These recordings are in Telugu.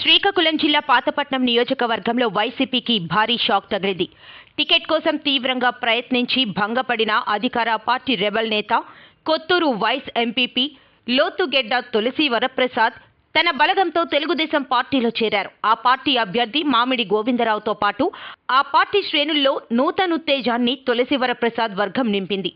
శ్రీకాకుళం జిల్లా పాతపట్నం నియోజకవర్గంలో వైసీపీకి భారీ షాక్ తగిలింది. టికెట్ కోసం తీవ్రంగా ప్రయత్నించి భంగపడిన అధికార పార్టీ రెబల్ నేత కొత్తూరు వైస్ ఎంపీపీ లోతుగెడ్డ తులసి వరప్రసాద్ తన బలగంతో తెలుగుదేశం పార్టీలో చేరారు. ఆ పార్టీ అభ్యర్థి మామిడి గోవిందరావుతో పాటు ఆ పార్టీ శ్రేణుల్లో నూతనుత్తేజాన్ని తులసి వరప్రసాద్ వర్గం నింపింది.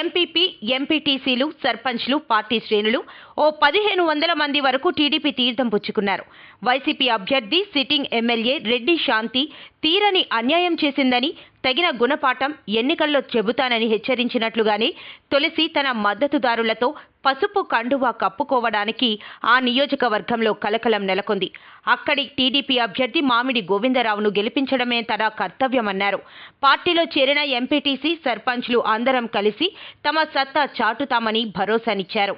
ఎంపీపీ ఎంపీటీసీలు సర్పంచ్లు పార్టీ శ్రేణులు ఓ పదిహేను వందల మంది వరకు టీడీపీ తీర్థం పుచ్చుకున్నారు. వైసీపీ అభ్యర్థి సిట్టింగ్ ఎమ్మెల్యే రెడ్డి శాంతి తీరని అన్యాయం చేసిందని తగిన గుణపాఠం ఎన్నికల్లో చెబుతానని హెచ్చరించినట్లుగానే తులసి తన మద్దతుదారులతో పసుపు కండువా కప్పుకోవడానికి ఆ నియోజకవర్గంలో కలకలం నెలకొంది. అక్కడి టీడీపీ అభ్యర్థి మామిడి గోవిందరావును గెలిపించడమే తన కర్తవ్యమన్నారు. పార్టీలో చేరిన ఎంపీటీసీ సర్పంచ్లు అందరం కలిసి తమ సత్తా చాటుతామని భరోసానిచ్చారు.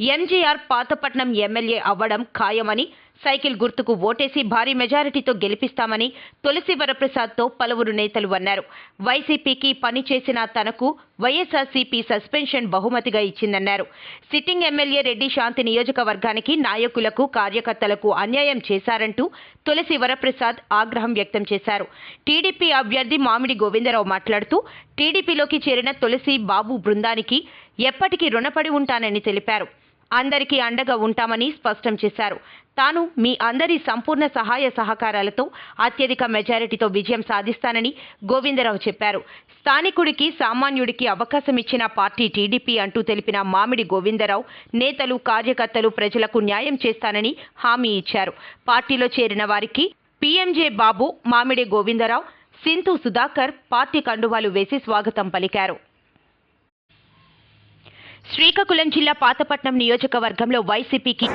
ఎంజీఆర్ పాతపట్నం ఎమ్మెల్యే అవ్వడం ఖాయమని సైకిల్ గుర్తుకు ఓటేసి భారీ మెజారిటీతో గెలిపిస్తామని తులసి వరప్రసాద్తో పలువురు నేతలు అన్నారు. వైసీపీకి పనిచేసిన తనకు వైఎస్ఆర్సీపీ సస్పెన్షన్ బహుమతిగా ఇచ్చిందన్నారు. సిట్టింగ్ ఎమ్మెల్యే రెడ్డి శాంతి నియోజకవర్గానికి నాయకులకు కార్యకర్తలకు అన్యాయం చేశారంటూ తులసి వరప్రసాద్ ఆగ్రహం వ్యక్తం చేశారు. టీడీపీ అభ్యర్థి మామిడి గోవిందరావు మాట్లాడుతూ టీడీపీలోకి చేరిన తులసి బాబు బృందానికి ఎప్పటికీ రుణపడి ఉంటానని తెలిపారు. అందరికీ అండగా ఉంటామని స్పష్టం చేశారు. తాను మీ అందరి సంపూర్ణ సహాయ సహకారాలతో అత్యధిక మెజారిటీతో విజయం సాధిస్తానని గోవిందరావు చెప్పారు. స్థానికుడికి సామాన్యుడికి అవకాశం ఇచ్చిన పార్టీ టీడీపీ అంటూ తెలిపిన మామిడి గోవిందరావు నేతలు కార్యకర్తలు ప్రజలకు న్యాయం చేస్తానని హామీ ఇచ్చారు. పార్టీలో చేరిన వారికి పీఎంజే బాబు మామిడి గోవిందరావు సింతు సుధాకర్ పార్టీ కండువాలు వేసి స్వాగతం పలికారు. శ్రీకాకుళం జిల్లా పాతపట్నం నియోజకవర్గంలో వైసీపీకి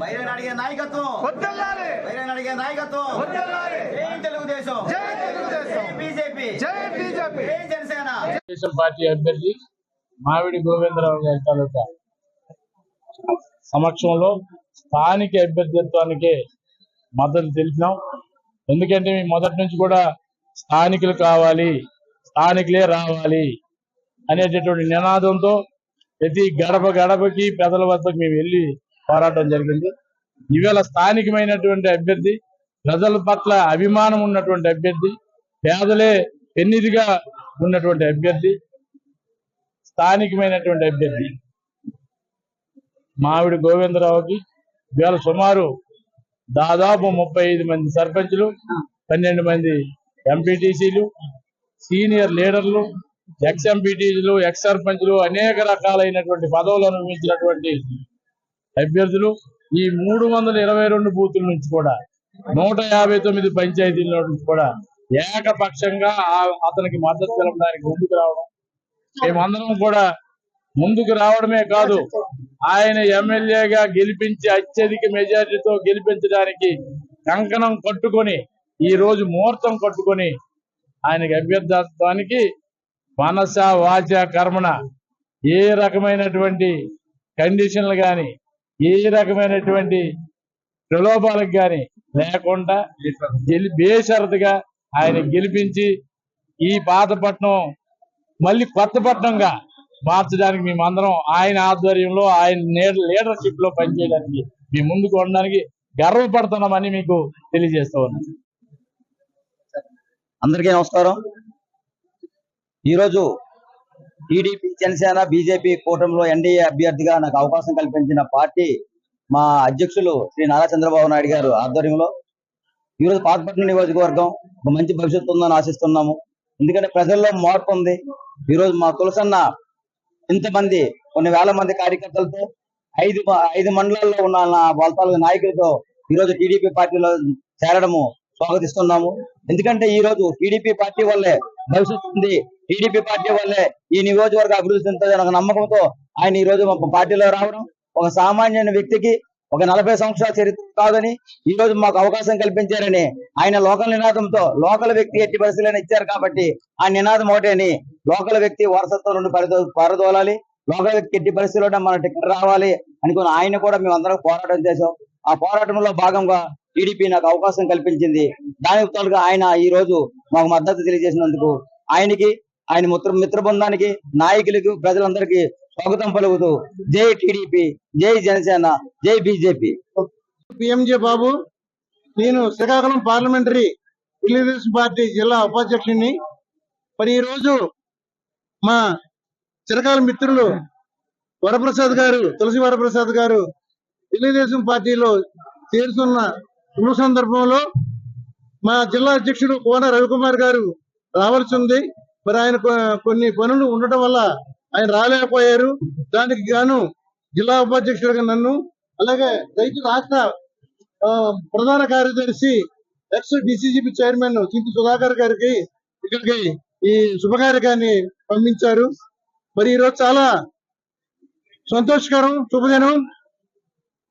వైరన్ అడిగే నాయకత్వం. అడిగే నాయకత్వం. జై తెలుగుదేశం. జై తెలుగుదేశం. బీజేపీ. జై బీజేపీ. జై జనసేన. తెలుగుదేశం పార్టీ అభ్యర్థి మావిడి గోవిందరావు గారి తాలూకా సమక్షంలో స్థానిక అభ్యర్థిత్వానికి మద్దతు తెలిపినాం. ఎందుకంటే మేము మొదటి నుంచి కూడా స్థానికులు కావాలి స్థానికులే రావాలి అనేటటువంటి నినాదంతో ప్రతి గడప గడపకి ప్రజల వద్దకు మేము వెళ్ళి పోరాటం జరిగింది. ఇవాళ స్థానికమైనటువంటి అభ్యర్థి ప్రజల పట్ల అభిమానం ఉన్నటువంటి అభ్యర్థి పేదలే పెన్నిదిగా ఉన్నటువంటి అభ్యర్థి స్థానికమైనటువంటి అభ్యర్థి. మావిడి గోవిందరావుకి ఇవాళ సుమారు దాదాపు ముప్పై ఐదు మంది సర్పంచులు పన్నెండు మంది ఎంపీటీసీలు సీనియర్ లీడర్లు ఎక్స్ ఎంపీటీసీలు ఎక్స్ సర్పంచ్లు అనేక రకాలైనటువంటి పదవులు అనుభవించినటువంటి అభ్యర్థులు. ఈ మూడు వందల ఇరవై రెండు బూతుల నుంచి కూడా నూట యాభై తొమ్మిది పంచాయతీల నుంచి కూడా ఏకపక్షంగా అతనికి మద్దతు తెలపడానికి ముందుకు రావడం. మేమందరం కూడా ముందుకు రావడమే కాదు ఆయన ఎమ్మెల్యేగా గెలిపించి అత్యధిక మెజారిటీతో గెలిపించడానికి కంకణం కట్టుకొని ఈ రోజు ముహూర్తం కట్టుకొని ఆయనకి అభ్యర్థానికి మనస వాచ కర్మణ ఏ రకమైనటువంటి కండిషన్లు కానీ ఏ రకమైనటువంటి ప్రలోభాలకు కానీ లేకుండా బేషరతుగా ఆయన గెలిపించి ఈ పాతపట్నం మళ్ళీ కొత్త పట్నంగా మార్చడానికి మేమందరం ఆయన ఆధ్వర్యంలో ఆయన లీడర్షిప్లో పనిచేయడానికి మీ ముందుకు ఉండడానికి గర్వపడుతున్నామని మీకు తెలియజేస్తా ఉన్నాను అందరికీ నమస్కారం. ఈరోజు టీడీపీ జనసేన బీజేపీ కూటమిలో ఎన్డీఏ అభ్యర్థిగా నాకు అవకాశం కల్పించిన పార్టీ మా అధ్యక్షులు శ్రీ నారా చంద్రబాబు నాయుడు గారు ఆధ్వర్యంలో. ఈరోజు పాతపట్నం నియోజకవర్గం ఒక మంచి భవిష్యత్తు ఉందని ఆశిస్తున్నాము. ఎందుకంటే ప్రజల్లో మార్పు ఉంది. ఈరోజు మా తులసన్న ఇంతమంది కొన్ని వేల మంది కార్యకర్తలతో ఐదు ఐదు మండలాల్లో ఉన్న వాళ్ళ తాలూకు నాయకులతో ఈరోజు టీడీపీ పార్టీలో చేరడము స్వాగతిస్తున్నాము. ఎందుకంటే ఈ రోజు టీడీపీ పార్టీ వల్లే భవిష్యత్తు ఉంది. టీడీపీ పార్టీ వల్లే ఈ నియోజకవర్గ అభివృద్ధి చెందుతుంది ఒక నమ్మకంతో ఆయన ఈ రోజు మా పార్టీలో రావడం ఒక సామాన్య వ్యక్తికి ఒక నలభై సంవత్సరాల చరిత్ర కాదని ఈ రోజు మాకు అవకాశం కల్పించారని ఆయన లోకల్ నినాదంతో లోకల్ వ్యక్తి ఎట్టి పరిశీలన ఇచ్చారు కాబట్టి ఆ నినాదం ఒకటేని లోకల్ వ్యక్తి వారసత్వం నుండి పరిదో పారదోలాలి లోకల్ వ్యక్తి ఎట్టి పరిస్థితుల్లో మన టికెట్ రావాలి అనుకుని ఆయన కూడా మేము అందరం పోరాటం చేశాం. ఆ పోరాటంలో భాగంగా టీడీపీ నాకు అవకాశం కల్పించింది. దానికి తోడుగా ఆయన ఈ రోజు మాకు మద్దతు తెలియజేసినందుకు ఆయనకి ఆయన మిత్ర మిత్ర బృందానికి నాయకులకు ప్రజలందరికీ స్వాగతం పలుకుతూ జై టీడీపీ జై జనసేన జై బీజేపీ. పిఎంజే బాబు నేను శ్రీకాకుళం పార్లమెంటరీ తెలుగుదేశం పార్టీ జిల్లా ఉపాధ్యక్షుడిని. మరి ఈరోజు రోజు మా చిరకాల మిత్రులు వరప్రసాద్ గారు తులసి వరప్రసాద్ గారు తెలుగుదేశం పార్టీలో చేరుతున్న శుభ సందర్భంలో మా జిల్లా అధ్యక్షుడు కోన రవికుమార్ గారు రావాల్సి ఉంది. మరి ఆయన కొన్ని పనులు ఉండటం వల్ల ఆయన రాలేకపోయారు. దానికి గాను జిల్లా ఉపాధ్యక్షుడిగా నన్ను అలాగే రైతు రాష్ట్ర ఆ, ప్రధాన కార్యదర్శి ex DCCB chairman Chinthi Sudhakar garu ఇక్కడికి ఈ శుభకార్యకాన్ని పంపించారు. మరి ఈరోజు చాలా సంతోషకరం శుభదినం.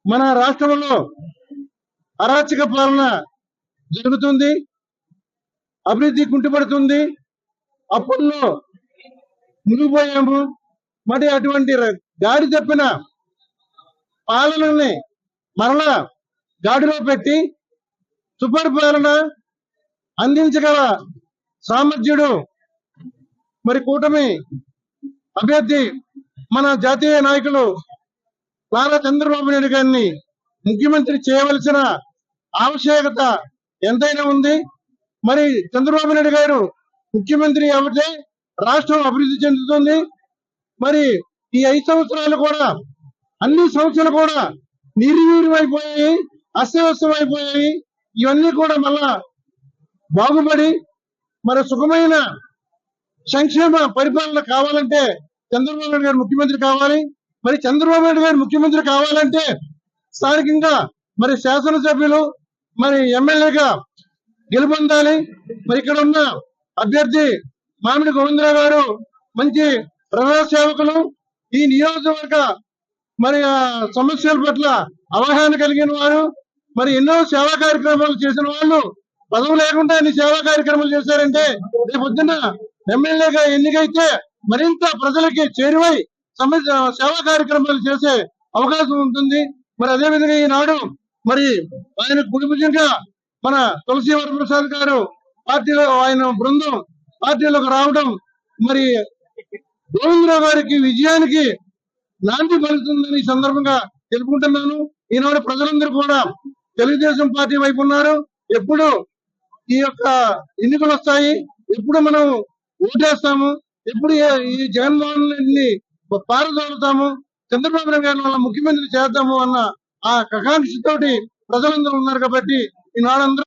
మన రాష్ట్రంలో అరాచక పాలన జరుగుతుంది. అభివృద్ధి కుంటుపడుతుంది. అప్పుల్లో మునిగిపోయాము. మరి అటువంటి గాడి తప్పిన పాలనని మరలా గాడిలో పెట్టి సుపరిపాలన అందించగల సామర్థ్యుడు మరి కూటమి అభ్యర్థి మన జాతీయ నాయకులు నారా చంద్రబాబు నాయుడు గారిని ముఖ్యమంత్రి చేయవలసిన ఆవశ్యకత ఎంతైనా ఉంది. మరి చంద్రబాబు నాయుడు గారు ముఖ్యమంత్రి అవుతే రాష్ట్రం అభివృద్ధి చెందుతుంది. మరి ఈ ఐదు సంవత్సరాలు కూడా అన్ని సంవత్సరాలు కూడా నిర్వీర్యమైపోయాయి అస్తవ్యస్తమైపోయాయి. ఇవన్నీ కూడా మళ్ళా బాగుపడి మరి సుఖమైన సంక్షేమ పరిపాలన కావాలంటే చంద్రబాబు నాయుడు గారు ముఖ్యమంత్రి కావాలి. మరి చంద్రబాబు నాయుడు గారు ముఖ్యమంత్రి కావాలంటే స్థానికంగా మరి శాసనసభ్యులు మరి ఎమ్మెల్యేగా గెలుపొందాలి. మరి ఇక్కడ ఉన్న అభ్యర్థి మామిడి గోవిందరావు గారు మంచి ప్రజా సేవకులు. ఈ నియోజకవర్గ మరి సమస్యల పట్ల అవగాహన కలిగిన వారు. మరి ఎన్నో సేవా కార్యక్రమాలు చేసిన వాళ్ళు పదవి లేకుండా అన్ని సేవా కార్యక్రమాలు చేశారంటే రేపు పొద్దున్న ఎమ్మెల్యేగా ఎన్నికైతే మరింత ప్రజలకి చేరువై సమస్య సేవా కార్యక్రమాలు చేసే అవకాశం ఉంటుంది. మరి అదే విధంగా ఈనాడు మరి ఆయన కుటుంబంగా మన తులసి వరప్రసాద్ గారు పార్టీలో ఆయన బృందం పార్టీలోకి రావడం మరి గోవిందరావు గారికి విజయానికి నాంది పలుతుందని ఈ సందర్భంగా తెలుపుకుంటున్నాను. ఈనాడు ప్రజలందరూ కూడా తెలుగుదేశం పార్టీ వైపు ఉన్నారు. ఎప్పుడు ఈ యొక్క ఎన్నికలు వస్తాయి ఎప్పుడు మనం ఓటేస్తాము ఎప్పుడు ఈ జగన్మోహన్ రెడ్డిని పారదోలుతాము చంద్రబాబు నాయుడు గారిని వల్ల ముఖ్యమంత్రి చేద్దాము అన్న ఆ ఆకాంక్షతోటి ప్రజలందరూ ఉన్నారు కాబట్టి ఈనాడందరూ